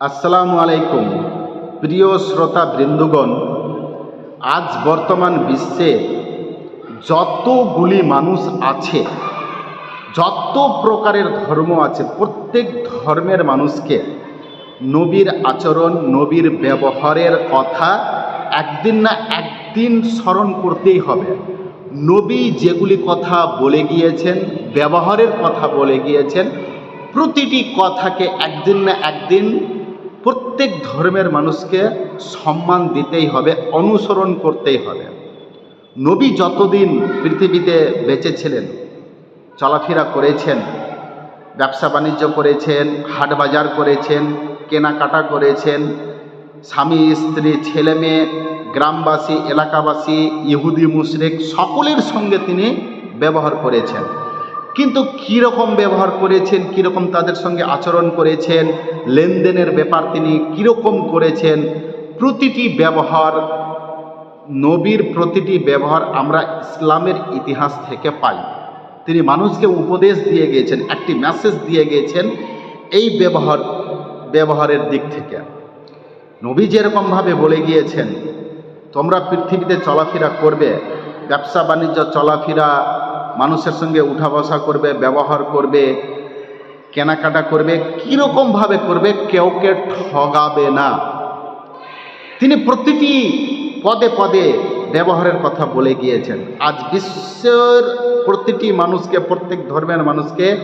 আসসালামু আলাইকুম। প্রিয় শ্রোতা বৃন্দগণ, আজ বর্তমান বিশ্বে যতগুলি মানুষ আছে, যত প্রকারের ধর্ম আছে, প্রত্যেক ধর্মের মানুষকে নবীর আচরণ, নবীর ব্যবহারের কথা একদিন না একদিন স্মরণ করতেই হবে। নবী যেগুলি কথা বলে গিয়েছেন, ব্যবহারের কথা বলে গিয়েছেন, প্রতিটি কথাকে একদিন না একদিন প্রত্যেক ধর্মের মানুষকে সম্মান দিতেই হবে, অনুসরণ করতেই হবে। নবী যতদিন পৃথিবীতে বেঁচে ছিলেন চলাফেরা করেছেন, ব্যবসা বাণিজ্য করেছেন, হাট বাজার করেছেন, কেনাকাটা করেছেন, স্বামী, স্ত্রী, ছেলে মেয়ে, গ্রামবাসী, এলাকাবাসী, ইহুদি, মুশরিক সকলের সঙ্গে তিনি ব্যবহার করেছেন। কিন্তু কীরকম ব্যবহার করেছেন, কীরকম তাদের সঙ্গে আচরণ করেছেন, লেনদেনের ব্যাপার তিনি কীরকম করেছেন, প্রতিটি ব্যবহার, নবীর প্রতিটি ব্যবহার আমরা ইসলামের ইতিহাস থেকে পাই। তিনি মানুষকে উপদেশ দিয়ে গিয়েছেন একটি মেসেজ দিয়ে গিয়েছেন এই ব্যবহার, ব্যবহারের দিক থেকে। নবী যেরকমভাবে বলে গিয়েছেন, তোমরা পৃথিবীতে চলাফেরা করবে ব্যবসা বাণিজ্য চলাফেরা মানুষের সঙ্গে উঠা বসা করবে, ব্যবহার করবে, কেনাকাটা করবে, কীরকমভাবে করবে কেউকে ঠগাবে না। তিনি প্রতিটি পদে পদে ব্যবহারের কথা বলে গিয়েছেন। আজ বিশ্বের প্রতিটি মানুষকে, প্রত্যেক ধর্মের মানুষকে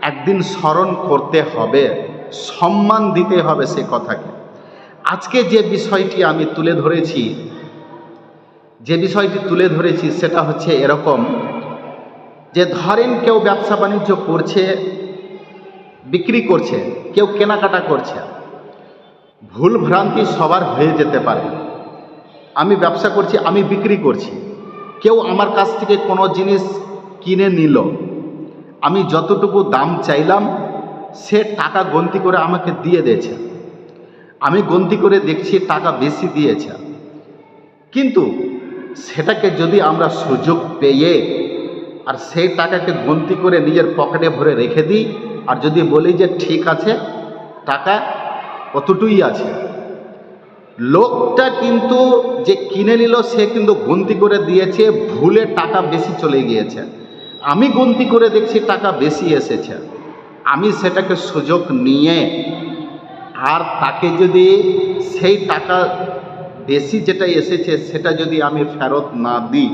একদিন স্মরণ করতে হবে, সম্মান দিতে হবে সে কথাকে। আজকে যে বিষয়টি আমি তুলে ধরেছি, যে বিষয়টি তুলে ধরেছি, সেটা হচ্ছে এরকম যে ধরেন কেউ ব্যবসা বাণিজ্য করছে, বিক্রি করছে, কেউ কেনাকাটা করছে, ভুল ভ্রান্তি সবার হয়ে যেতে পারে। আমি ব্যবসা করছি, আমি বিক্রি করছি। কেউ আমার কাছ থেকে কোনো জিনিস কিনে নিল। আমি যতটুকু দাম চাইলাম, সে টাকা গন্তি করে আমাকে দিয়ে দিয়েছে। আমি গন্তি করে দেখছি টাকা বেশি দিয়েছে। কিন্তু সেটাকে যদি আমরা সুযোগ পেয়ে আর সেই টাকাকে গন্তি করে নিজের পকেটে ভরে রেখে দিই। আর যদি বলি যে ঠিক আছে, টাকা কতটুই আছে। লোকটা কিন্তু যে কিনে নিল, সে কিন্তু গন্তি করে দিয়েছে, ভুলে টাকা বেশি চলে গিয়েছে। আমি গন্তি করে দেখছি টাকা বেশি এসেছে। আমি সেটাকে সুযোগ নিয়ে আর তাকে যদি সেই টাকা বেশি যেটা এসেছে, সেটা যদি আমি ফেরত না দিই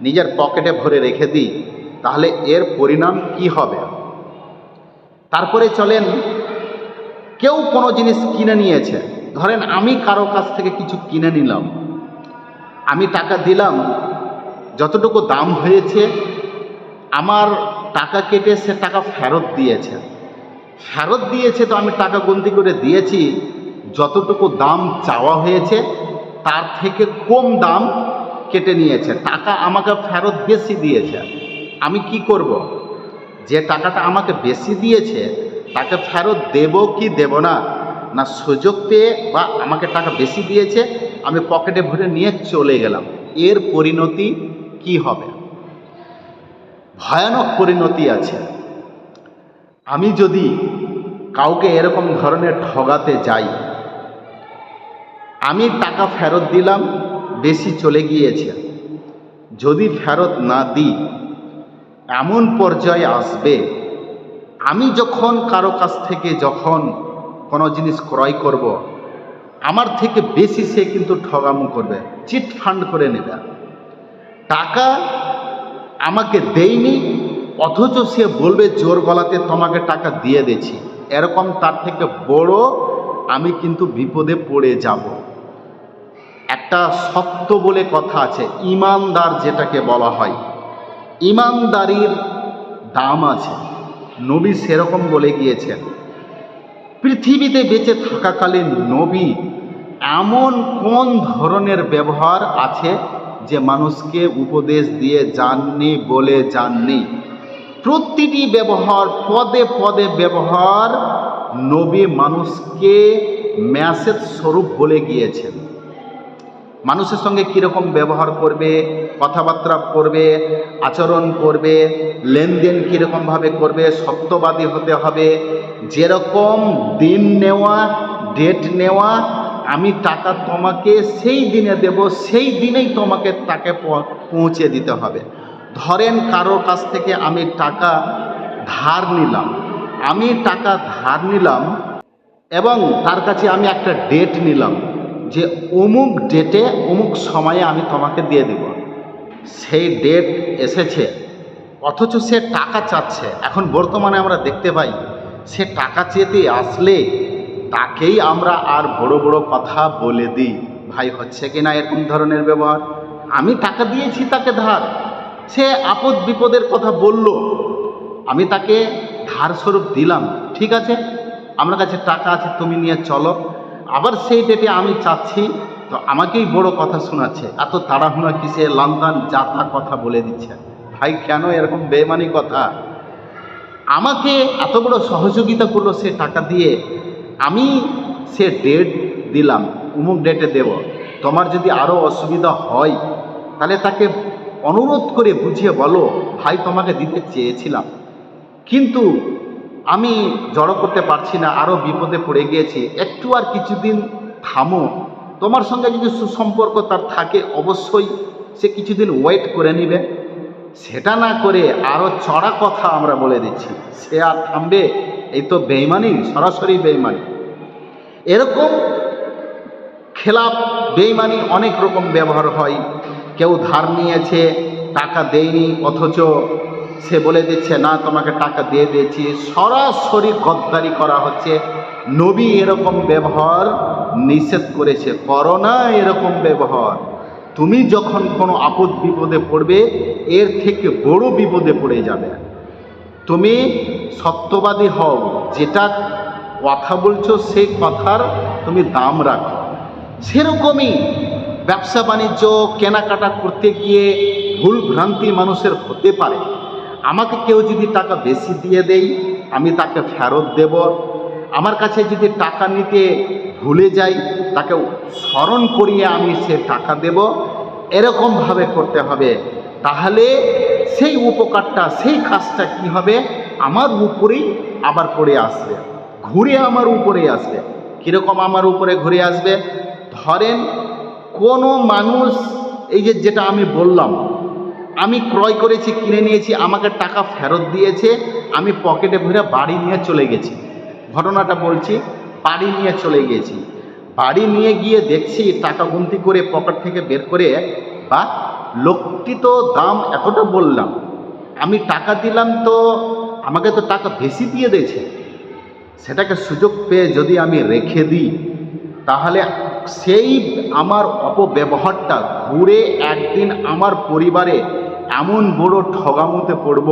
নিজের পকেটে ভরে রেখে দিই, তাহলে এর পরিণাম কি হবে? তারপরে চলেন, কেউ কোনো জিনিস কিনে নিয়েছে। ধরেন আমি কারও কাছ থেকে কিছু কিনে নিলাম। আমি টাকা দিলাম, যতটুকু দাম হয়েছে, আমার টাকা কেটে সে টাকা ফেরত দিয়েছে। ফেরত দিয়েছে তো আমি টাকা গন্তি করে দিয়েছি, যতটুকু দাম চাওয়া হয়েছে, তার থেকে কম দাম কেটে নিয়েছে, টাকা আমাকে ফেরত বেশি দিয়েছে। আমি কি করব? যে টাকাটা আমাকে বেশি দিয়েছে, তাকে ফেরত দেব কি দেব না? না সুযোগ পেয়ে বা আমাকে টাকা বেশি দিয়েছে, আমি পকেটে ভরে নিয়ে চলে গেলাম। এর পরিণতি কি হবে? ভয়ানক পরিণতি আছে। আমি যদি কাউকে এরকম ধরনের ঠগাতে যাই, আমি টাকা ফেরত দিলাম বেশি চলে গিয়েছে। যদি ফেরত না দিই, এমন পর্যায়ে আসবে, আমি যখন কারও কাছ থেকে যখন কোনো জিনিস ক্রয় করব। আমার থেকে বেশি সে কিন্তু ঠগামো করবে, চিট ফান্ড করে নেবে। টাকা আমাকে দেয়নি, অথচ সে বলবে, জোর গলাতে তোমাকে টাকা দিয়ে দিয়েছি। এরকম তার থেকে বড় আমি কিন্তু বিপদে পড়ে যাব। একটা সত্য বলে কথা আছে, ইমানদার যেটাকে বলা হয়। ইমানদারির দাম আছে। নবী সেরকম বলে গিয়েছেন। পৃথিবীতে বেঁচে থাকাকালীন নবী এমন কোন ধরনের ব্যবহার আছে যে মানুষকে উপদেশ দিয়ে যাননি, বলে যাননি? প্রতিটি ব্যবহার, পদে পদে ব্যবহার নবী মানুষকে ম্যাসেজ স্বরূপ বলে গিয়েছেন। মানুষের সঙ্গে কীরকম ব্যবহার করবে, কথাবার্তা করবে, আচরণ করবে, লেনদেন কীরকমভাবে করবে, সত্যবাদী হতে হবে, যেরকম দিন নেওয়া, ডেট নেওয়া, আমি টাকা তোমাকে সেই দিনে দেব, সেই দিনেই তোমাকে তাকে পৌঁছে দিতে হবে। ধরেন কারোর কাছ থেকে আমি টাকা ধার নিলাম, আমি টাকা ধার নিলাম এবং তার কাছে আমি একটা ডেট নিলাম যে অমুক ডেটে অমুক সময়ে আমি তোমাকে দিয়ে দিব। সেই ডেট এসেছে। অথচ সে টাকা চাচ্ছে। এখন বর্তমানে আমরা দেখতে পাই, সে টাকা চেতে আসলে তাকেই আমরা আর বড় বড় কথা বলে দিই। ভাই, হচ্ছে কি না এরকম ধরনের ব্যবহার? আমি টাকা দিয়েছি তাকে ধার। সে আপদ বিপদের কথা বলল। আমি তাকে ধার স্বরূপ দিলাম। ঠিক আছে? আমার কাছে টাকা আছে, তুমি নিয়ে চলো। আবার সেই ডেটে আমি চাচ্ছি, তো আমাকেই বড় কথা শোনাচ্ছে। এত তাড়াহুড়া কিসে? লন্ডন যাতা কথা বলে দিচ্ছে। ভাই, কেন এরকম বেমানি কথা? আমাকে এত বড় সহযোগিতা করল সে টাকা দিয়ে। আমি সে ডেট দিলাম, উমুক ডেটে দেব। তোমার যদি আরও অসুবিধা হয়, তাহলে তাকে অনুরোধ করে বুঝিয়ে বলো, ভাই, তোমাকে দিতে চেয়েছিলাম। কিন্তু আমি জড়ো করতে পারছি না আরও বিপদে পড়ে গিয়েছি, একটু আর কিছুদিন থামো। তোমার সঙ্গে যদি সুসম্পর্ক তার থাকে, অবশ্যই সে কিছুদিন ওয়েট করে নেবে। সেটা না করে আরও চড়া কথা আমরা বলে দিচ্ছি, সে আর থামবে? এই তো বেইমানি, সরাসরি বেইমানি। এরকম খেলাপ, বেইমানি অনেক রকম ব্যবহার হয়। কেউ ধার নিয়েছে, টাকা দেয়নি, অথচ সে বলে দিচ্ছে, না, তোমাকে টাকা দিয়ে দিয়েছি। সরাসরি গদ্দারি করা হচ্ছে। নবী এরকম ব্যবহার নিষেধ করেছে। করো না এরকম ব্যবহার। তুমি যখন কোনো আপদ বিপদে পড়বে, এর থেকে বড় বিপদে পড়ে যাবে। তুমি সত্যবাদী হও। যেটা কথা বলছো, সেই কথার তুমি দাম রাখো। সেরকমই ব্যবসা বাণিজ্য কেনাকাটা করতে গিয়ে ভুল ভ্রান্তি মানুষের হতে পারে। আমাকে কেউ যদি টাকা বেশি দিয়ে দেই, আমি তাকে ফেরত দেব। আমার কাছে যদি টাকা নিতে ভুলে যাই, তাকে স্মরণ করিয়ে আমি সে টাকা দেব। এরকমভাবে করতে হবে। তাহলে সেই উপকারটা, সেই কাজটা কি হবে? আমার উপরেই আবার পড়ে আসবে। ঘুরে আমার উপরে আসবে। কীরকম আমার উপরে ঘুরে আসবে? ধরেন কোনো মানুষ, এই যে যেটা আমি বললাম আমি ক্রয় করেছি, কিনে নিয়েছি, আমাকে টাকা ফেরত দিয়েছে, আমি পকেটে ভরে বাড়ি নিয়ে চলে গেছি। ঘটনাটা বলছি, বাড়ি নিয়ে চলে গিয়েছি বাড়ি নিয়ে গিয়ে দেখছি টাকা গুনতি করে পকেট থেকে বের করে, বা, লোকটি তো দাম এতটা বললাম, আমি টাকা দিলাম তো আমাকে তো টাকা বেশি দিয়ে দিয়েছে। সেটাকে সুযোগ পেয়ে যদি আমি রেখে দিই, তাহলে সেই আমার অপব্যবহারটা ঘুরে একদিন আমার পরিবারে এমন বড় ঠগামুতে পড়ব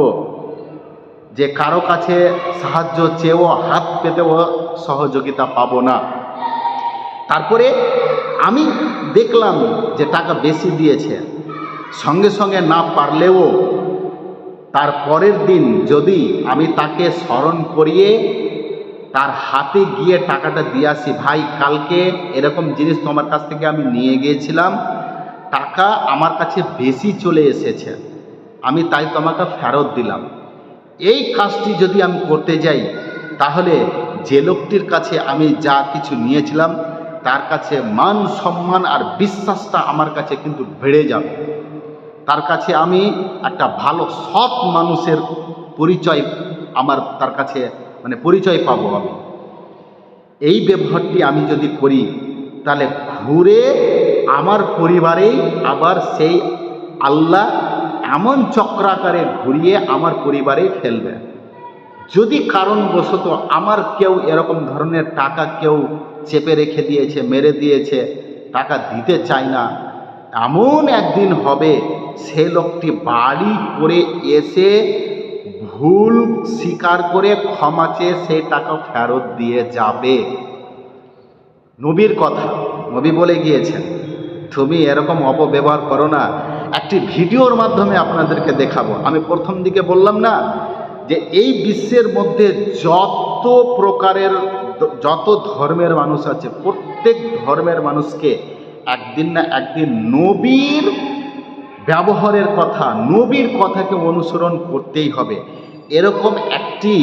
যে কারও কাছে সাহায্য চেয়েও হাত পেতেও সহযোগিতা পাবো না। তারপরে আমি দেখলাম যে টাকা বেশি দিয়েছে। সঙ্গে সঙ্গে না পারলেও তার পরের দিন যদি আমি তাকে স্মরণ করিয়ে তার হাতে গিয়ে টাকাটা দিয়ে আসি, ভাই, কালকে এরকম জিনিস তোমার কাছ থেকে আমি নিয়ে গিয়েছিলাম। টাকা আমার কাছে বেশি চলে এসেছে। আমি তাই তোমাকে ফেরত দিলাম। এই কাজটি যদি আমি করতে যাই, তাহলে যে লোকটির কাছে আমি যা কিছু নিয়েছিলাম, তার কাছে মান সম্মান আর বিশ্বাসটা আমার কাছে কিন্তু বেড়ে যাবে। তার কাছে আমি একটা ভালো, সৎ মানুষের পরিচয় আমার, তার কাছে মানে পরিচয় পাবো আমি। এই ব্যবহারটি আমি যদি করি, তাহলে ঘুরে আমার পরিবারেই আবার সেই আল্লাহ এমন চক্রাকারে ঘুরিয়ে আমার পরিবারে ফেলবে। যদি কারণবশত আমার কেউ এরকম ধরনের টাকা কেউ চেপে রেখে দিয়েছে, মেরে দিয়েছে, টাকা দিতে চায় না, এমন একদিন হবে সে লোকটি বাড়ি করে এসে ভুল স্বীকার করে ক্ষমা চেয়ে সেই টাকা ফেরত দিয়ে যাবে। নবীর কথা, নবী বলে গিয়েছেন, তুমি এরকম অপব্যবহার করো না একটি ভিডিওর মাধ্যমে আপনাদেরকে দেখাবো। আমি প্রথম দিকে বললাম না যে এই বিশ্বের মধ্যে যত প্রকারের যত ধর্মের মানুষ আছে, প্রত্যেক ধর্মের মানুষকে একদিন না একদিন নবীর ব্যবহারের কথা, নবীর কথাকে অনুসরণ করতেই হবে। এরকম একটি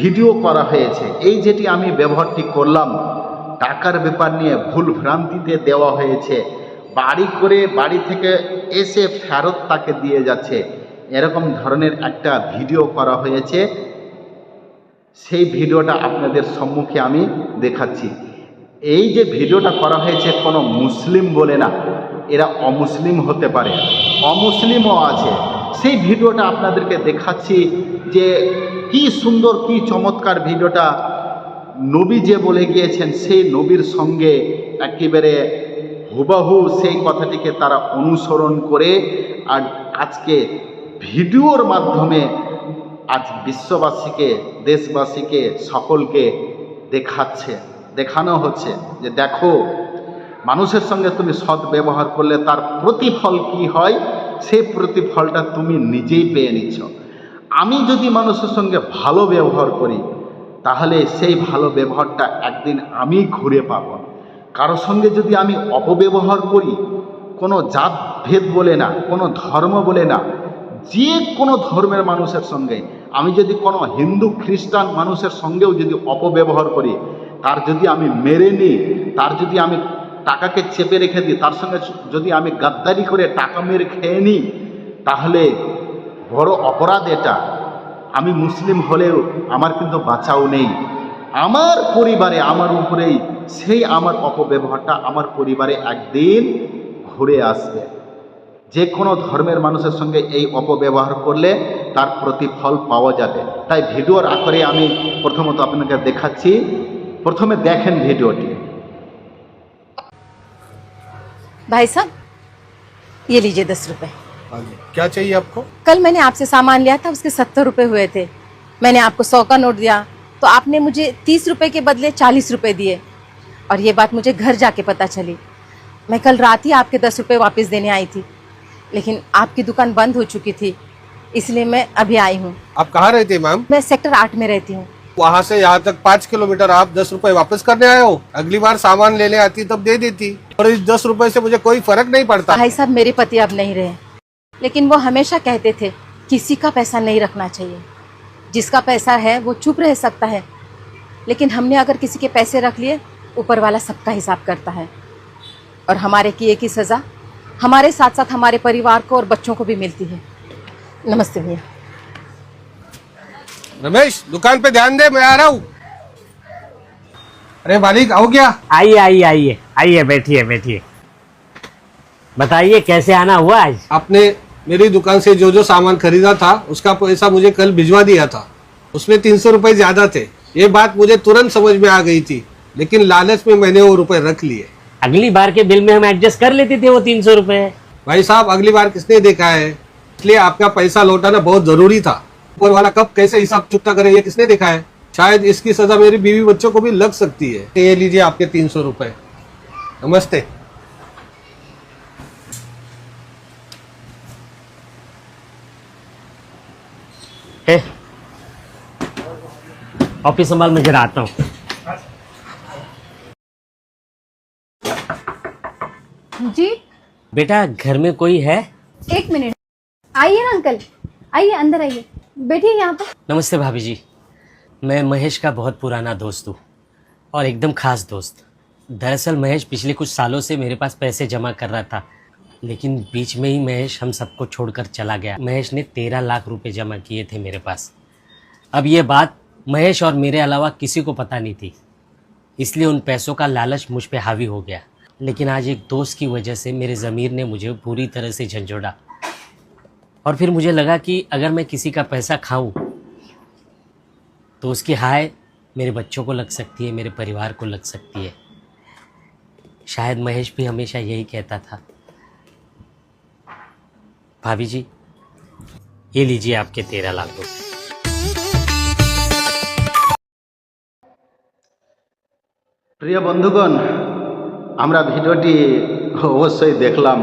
ভিডিও করা হয়েছে। এই যেটি আমি ব্যবহারটি করলাম, টাকার ব্যাপার নিয়ে ভুল ভ্রান্তিতে দেওয়া হয়েছে। বাড়ি করে বাড়ি থেকে এসে ফেরত তাকে দিয়ে যাচ্ছে। এরকম ধরনের একটা ভিডিও করা হয়েছে। সেই ভিডিওটা আপনাদের সম্মুখে আমি দেখাচ্ছি। এই যে ভিডিওটা করা হয়েছে কোনো মুসলিম বলে না, এরা অমুসলিম হতে পারে, অমুসলিমও আছে। সেই ভিডিওটা আপনাদেরকে দেখাচ্ছি যে কি সুন্দর, কি চমৎকার ভিডিওটা নবী যে বলে গিয়েছেন, সেই নবীর সঙ্গে একেবারে হুবাহু সেই কথাটিকে তারা অনুসরণ করে আর আজকে ভিডিওর মাধ্যমে আজ বিশ্ববাসীকে, দেশবাসীকে, সকলকে দেখাচ্ছে, দেখানো হচ্ছে যে দেখো, মানুষের সঙ্গে তুমি সৎ ব্যবহার করলে তার প্রতিফল কি হয়? সেই প্রতিফলটা তুমি নিজেই পেয়ে নিচ্ছ। আমি যদি মানুষের সঙ্গে ভালো ব্যবহার করি, তাহলে সেই ভালো ব্যবহারটা একদিন আমি ঘুরে পাব। কারোর সঙ্গে যদি আমি অপব্যবহার করি, কোনো জাত ভেদ বলে না, কোনো ধর্ম বলে না, যে কোনো ধর্মের মানুষের সঙ্গে, আমি যদি কোনো হিন্দু, খ্রিস্টান মানুষের সঙ্গেও যদি অপব্যবহার করি, তার যদি আমি মেরে নিই, তার যদি আমি টাকাকে চেপে রেখে দিই, তার সঙ্গে যদি আমি গাদ্দারি করে টাকা মেরে খেয়ে নিই, তাহলে বড় অপরাধ এটা। আমি মুসলিম হলেও আমার কিন্তু বাঁচাও নেই। আমার পরিবারে আমার উপরেই সেই আমার অপব্যবহারটা আমার পরিবারে একদিন ঘুরে আসবে যে কোনো ধর্মের মানুষের সঙ্গে এই অপব্যবহার করলে তার প্রতিফল পাওয়া যাবে তাই ভিডিওর আকারে আমি প্রথমত আপনাকে দেখাচ্ছি প্রথমে দেখেন ভিডিওটি भाई साहब ये लीजिए दस रुपए हाँ जी क्या चाहिए आपको कल मैंने आपसे सामान लिया था उसके सत्तर रुपए हुए थे मैंने आपको सौ का नोट दिया तो आपने मुझे तीस रुपये के बदले चालीस रुपये दिए। और ये बात मुझे घर जाके पता चली। मैं कल रात ही आपके दस रुपये वापस देने आई थी। लेकिन आपकी दुकान बंद हो चुकी थी इसलिए मैं अभी आई हूँ। आप कहाँ रहते हैं मैम? मैं सेक्टर आठ में रहती हूँ। वहाँ से यहाँ तक पाँच किलोमीटर आप दस रुपए वापस करने आए हो? अगली बार सामान लेने आती तब दे देती। और इस दस रुपए से मुझे कोई फ़र्क नहीं पड़ता। भाई साहब मेरे पति अब नहीं रहे। लेकिन वो हमेशा कहते थे किसी का पैसा नहीं रखना चाहिए। जिसका पैसा है वो चुप रह सकता है। लेकिन हमने अगर किसी के पैसे रख लिए ऊपर वाला सबका हिसाब करता है। और हमारे किए की सज़ा हमारे साथ साथ हमारे परिवार को और बच्चों को भी मिलती है। नमस्ते भैया। रमेश दुकान पे ध्यान दे मैं आ रहा हूँ। अरे मालिक आओ क्या? आइए आइए आइए आइए बैठिए बैठिए। बताइए कैसे आना हुआ आज? आपने मेरी दुकान से जो जो सामान खरीदा था उसका पैसा मुझे कल भिजवा दिया था। उसमें तीन सौ रुपये ज़्यादा थे। ये बात मुझे तुरंत समझ में आ गई थी लेकिन लालच में मैंने वो रुपए रख लिए। अगली बार के बिल में हम एडजस्ट कर लेते थे वो तीन सौ रुपये भाई साहब अगली बार किसने देखा है? इसलिए आपका पैसा लौटाना बहुत ज़रूरी था। ऊपर वाला कब कैसे हिसाब चुकता करे ये किसने देखा है? शायद इसकी सजा मेरी बीवी बच्चों को भी लग सकती है। ये लीजिए आपके तीन सौ रुपए। नमस्ते। है ऑफ़िस संभाल मैं जरा आता हूँ। जी। बेटा घर में कोई है? एक मिनट। आइए ना अंकल। आइए अंदर आइए। बैठिए यहाँ पर। नमस्ते भाभी जी। मैं महेश का बहुत पुराना दोस्त हूँ और एकदम खास दोस्त। दरअसल महेश पिछले कुछ सालों से मेरे पास पैसे जमा कर रहा था। लेकिन बीच में ही महेश हम सबको छोड़कर चला गया। महेश ने तेरह लाख रुपए जमा किए थे मेरे पास। अब ये बात महेश और मेरे अलावा किसी को पता नहीं थी। इसलिए उन पैसों का लालच मुझ पे हावी हो गया। लेकिन आज एक दोस्त की वजह से मेरे ज़मीर ने मुझे पूरी तरह से झंझोड़ा। और फिर मुझे लगा कि अगर मैं किसी का पैसा खाऊं तो उसकी हाय मेरे बच्चों को लग सकती है, मेरे परिवार को लग सकती है। शायद महेश भी हमेशा यही कहता था। भाभी जी ये लीजिए आपके तेरह लाख रुपए প্রিয় বন্ধুগণ আমরা ভিডিওটি অবশ্যই দেখলাম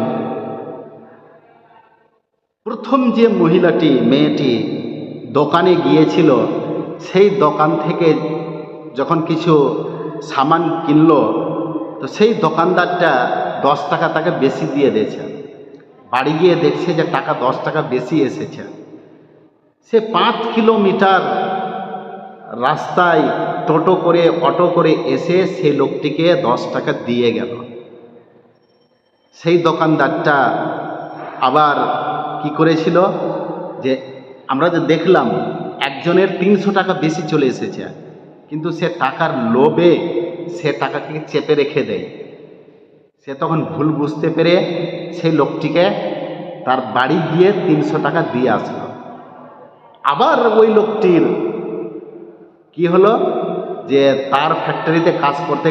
প্রথম যে মহিলাটি মেয়েটি দোকানে গিয়েছিল সেই দোকান থেকে যখন কিছু সামান কিনলো তো সেই দোকানদারটা দশ টাকা তাকে বেশি দিয়ে দিয়েছে বাড়ি গিয়ে দেখছে যে টাকা দশ টাকা বেশি এসেছে। সে পাঁচ কিলোমিটার রাস্তায় টোটো করে, অটো করে এসে সেই লোকটিকে দশ টাকা দিয়ে গেল। সেই দোকানদারটা আবার কি করেছিল যে, আমরা যে দেখলাম, একজনের তিনশো টাকা বেশি চলে এসেছে, কিন্তু সে টাকার লোভে সে টাকাকে চেপে রেখে দেয়। সে তখন ভুল বুঝতে পেরে সেই লোকটিকে তার বাড়ি গিয়ে তিনশো টাকা দিয়ে আসলো। আবার ওই লোকটির কি হলো যে তার ফ্যাক্টরিতে কাজ করতে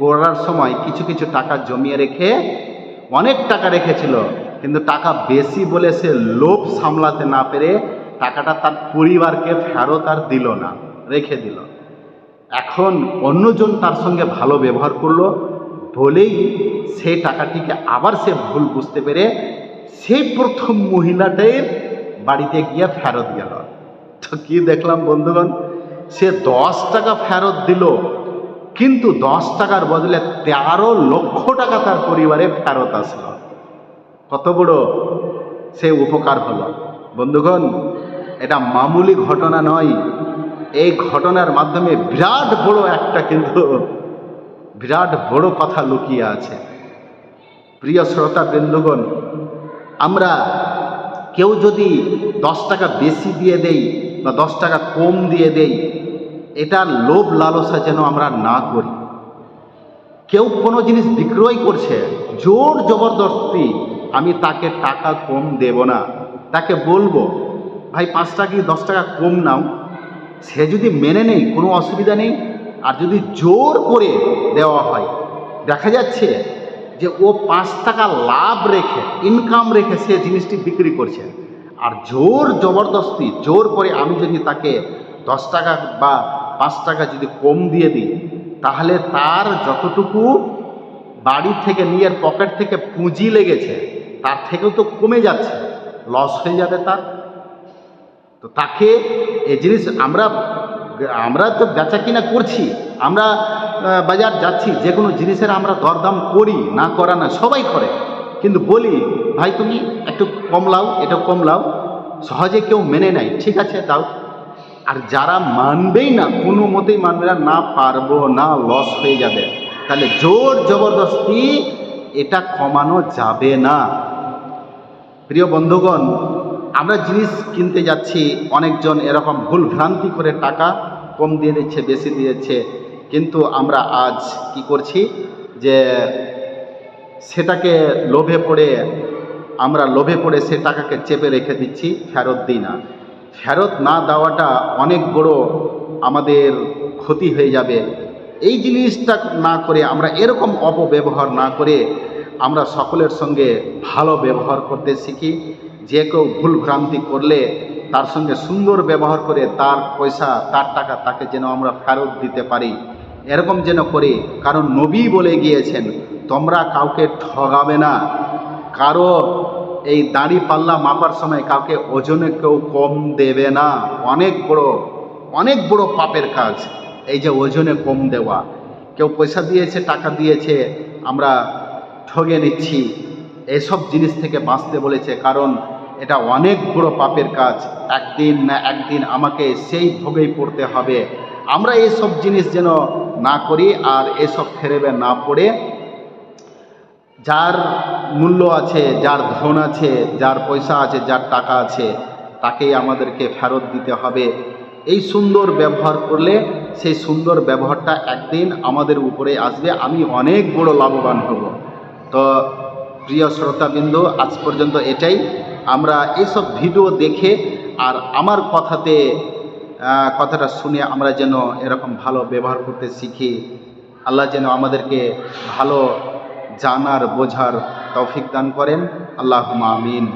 করার সময় কিছু কিছু টাকা জমিয়ে রেখে অনেক টাকা রেখেছিল, কিন্তু টাকা বেশি বলে সে লোভ সামলাতে না পেরে টাকাটা তার পরিবারকে ফেরত আর দিল না, রেখে দিল। এখন অন্যজন তার সঙ্গে ভালো ব্যবহার করল বলেই সেই টাকাটিকে আবার সে ভুল বুঝতে পেরে সেই প্রথম মহিলাটির বাড়িতে গিয়ে ফেরত গেল। তো কি দেখলাম বন্ধুগণ, সে দশ টাকা ফেরত দিল, কিন্তু দশ টাকার বদলে তেরো লক্ষ টাকা তার পরিবারে ফেরত আসলো। কত বড় সে উপকার হলো। বন্ধুগণ, এটা মামুলি ঘটনা নয়, এই ঘটনার মাধ্যমে বিরাট বড় একটা কিন্তু বিরাট বড় কথা লুকিয়ে আছে। প্রিয় শ্রোতা বৃন্দগণ, আমরা কেউ যদি দশ টাকা বেশি দিয়ে দেই বা দশ টাকা কম দিয়ে দেই, এটার লোভ লালসা যেন আমরা না করি। কেউ কোনো জিনিস বিক্রয় করছে, জোর জবরদস্তি, আমি তাকে টাকা কম দেব না। তাকে বলব, ভাই, পাঁচ টাকা কি দশ টাকা কম নাও? সে যদি মেনে নেই, কোনো অসুবিধা নেই। আর যদি জোর করে দেওয়া হয়, দেখা যাচ্ছে যে ও পাঁচ টাকা লাভ রেখে ইনকাম রেখে সে জিনিসটি বিক্রি করছে। আর জোর জবরদস্তি, জোর করে আমি যদি তাকে দশ টাকা বা পাঁচ টাকা যদি কম দিয়ে দিই, তাহলে তার যতটুকু বাড়ি থেকে নিজের পকেট থেকে পুঁজি লেগেছে, তার থেকেও তো কমে যাচ্ছে লস হয়ে যাবে তার। তো তাকে এই জিনিস আমরা আমরা তো বেচা কিনা করছি, আমরা বাজার যাচ্ছি, যে কোনো জিনিসের আমরা দরদাম করি, না করা না, সবাই করে। কিন্তু বলি, ভাই, তুমি একটু কম লাও, এটা কম লাও, সহজে কেউ মেনে নেয়। ঠিক আছে তাও আর যারা মানবেই না, কোনো মতেই মানবে না না পারব না লস হয়ে যাবে। তাহলে জোর জবরদস্তি, এটা কমানো যাবে না। প্রিয় বন্ধুগণ আমরা জিনিস কিনতে যাচ্ছি, অনেকজন এরকম ভুল ভ্রান্তি করে টাকা কম দিয়ে দিচ্ছে, বেশি দিয়েছে কিন্তু আমরা আজ কি করছি যে সেটাকে লোভে পড়ে, আমরা লোভে পড়ে সে টাকাকে চেপে রেখে দিচ্ছি, ফেরত দিই না। ফেরত না দেওয়াটা অনেক বড় আমাদের ক্ষতি হয়ে যাবে। এই জিনিসটা না করে, আমরা এরকম অপব্যবহার না করে আমরা সকলের সঙ্গে ভালো ব্যবহার করতে শিখি। যে কেউ ভুল ভ্রান্তি করলে তার সঙ্গে সুন্দর ব্যবহার করে তার পয়সা, তার টাকা তাকে যেন আমরা ফেরত দিতে পারি। এরকম যেন করি। কারণ নবী বলে গিয়েছেন, তোমরা কাউকে ঠগাবে না। কারও এই দাড়ি পাল্লা মাপার সময় কাউকে ওজনে কেউ কম দেবে না। অনেক বড় অনেক বড় পাপের কাজ, এই যে ওজনে কম দেওয়া। কেউ পয়সা দিয়েছে, টাকা দিয়েছে, আমরা ঠগে নিচ্ছি। এসব জিনিস থেকে বাঁচতে বলেছে, কারণ এটা অনেক বড় পাপের কাজ। একদিন না একদিন আমাকে সেই ভোগেই পড়তে হবে। আমরা এসব জিনিস যেন না করি আর এসব ফেরেবে না পড়ে, যার মূল্য আছে, যার ধন আছে, যার পয়সা আছে, যার টাকা আছে, তাকেই আমাদেরকে ফেরত দিতে হবে। এই সুন্দর ব্যবহার করলে সেই সুন্দর ব্যবহারটা একদিন আমাদের উপরে আসবে। আমি অনেক বড় লাভবান হব। তো প্রিয় শ্রোতাবিন্দু, আজ পর্যন্ত এটাই। আমরা এসব ভিডিও দেখে আর আমার কথাতে কথাটা শুনে আমরা যেন এরকম ভালো ব্যবহার করতে শিখি। আল্লাহ যেন আমাদেরকে ভালো জানার, বোঝার তৌফিক দান করেন। আল্লাহ আমিন।